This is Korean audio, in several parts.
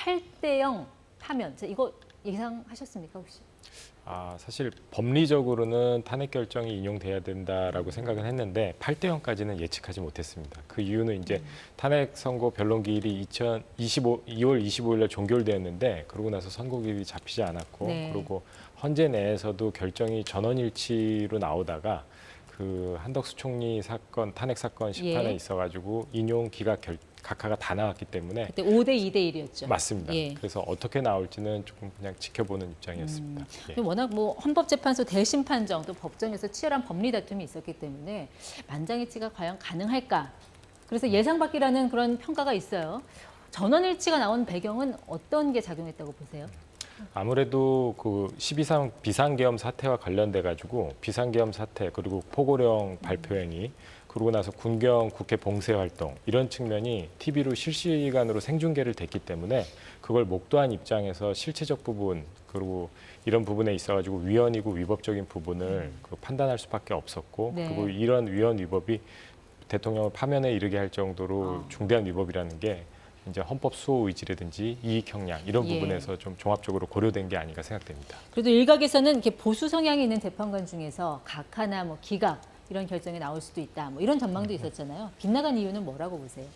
8대 0 파면 자, 이거 예상하셨습니까 혹시? 아, 사실 법리적으로는 탄핵 결정이 인용돼야 된다라고 생각은 했는데 8대 0까지는 예측하지 못했습니다. 그 이유는 이제 탄핵 선고 변론 기일이 2025 2월 25일 날 종결되었는데 그러고 나서 선고 기일이 잡히지 않았고 네. 그리고 헌재 내에서도 결정이 전원일치로 나오다가 그 한덕수 총리 사건 탄핵 사건 심판에 예. 있어 가지고 인용 기각 결, 각하가 다 나왔기 때문에 그때 5대 2대 1이었죠. 맞습니다. 예. 그래서 어떻게 나올지는 조금 그냥 지켜보는 입장이었습니다. 예. 근데 워낙 뭐 헌법재판소 대심 판정 또 법정에서 치열한 법리 다툼이 있었기 때문에 만장일치가 과연 가능할까? 그래서 예상 밖이라는 그런 평가가 있어요. 전원일치가 나온 배경은 어떤 게 작용했다고 보세요? 아무래도 그 12상 비상계엄 사태와 관련돼 가지고 비상계엄 사태 그리고 포고령 발표행위 그러고 나서 군경 국회 봉쇄 활동 이런 측면이 TV로 실시간으로 생중계를 됐기 때문에 그걸 목도한 입장에서 실체적 부분 그리고 이런 부분에 있어 가지고 위헌이고 위법적인 부분을 그 판단할 수밖에 없었고 네. 그리고 이런 위헌 위법이 대통령을 파면에 이르게 할 정도로 아. 중대한 위법이라는 게 이제 헌법 수호 의지라든지 이익 형량 이런 예. 부분에서 좀 종합적으로 고려된 게 아닌가 생각됩니다. 그래도 일각에서는 이렇게 보수 성향이 있는 재판관 중에서 각하나 뭐 기각 이런 결정이 나올 수도 있다. 뭐 이런 전망도 있었잖아요. 빗나간 이유는 뭐라고 보세요?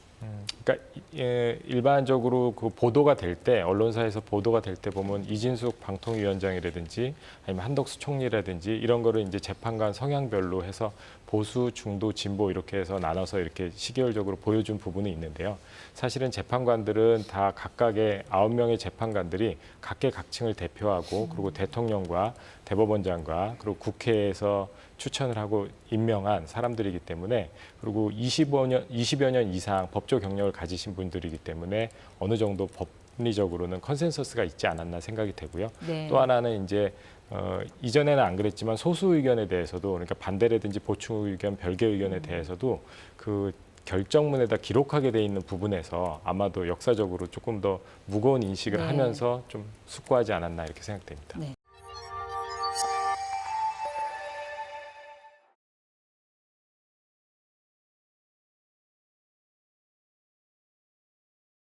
그러니까 예, 일반적으로 그 보도가 될 때 언론사에서 보도가 될 때 보면 이진숙 방통위원장이라든지 아니면 한덕수 총리라든지 이런 거를 이제 재판관 성향별로 해서 보수, 중도, 진보 이렇게 해서 나눠서 이렇게 시계열적으로 보여준 부분이 있는데요. 사실은 재판관들은 다 각각의 아홉 명의 재판관들이 각계 각층을 대표하고 그리고 대통령과 대법원장과 그리고 국회에서 추천을 하고 임명한 사람들이기 때문에 그리고 25년 20여 년 이상 법조 경력을 가지신 분들이기 때문에 어느 정도 법리적으로는 컨센서스가 있지 않았나 생각이 되고요. 네. 또 하나는 이제 어, 이전에는 안 그랬지만 소수 의견에 대해서도 그러니까 반대라든지 보충 의견, 별개 의견에 대해서도 그 결정문에다 기록하게 돼 있는 부분에서 아마도 역사적으로 조금 더 무거운 인식을 네. 하면서 좀 숙고하지 않았나 이렇게 생각됩니다. 네.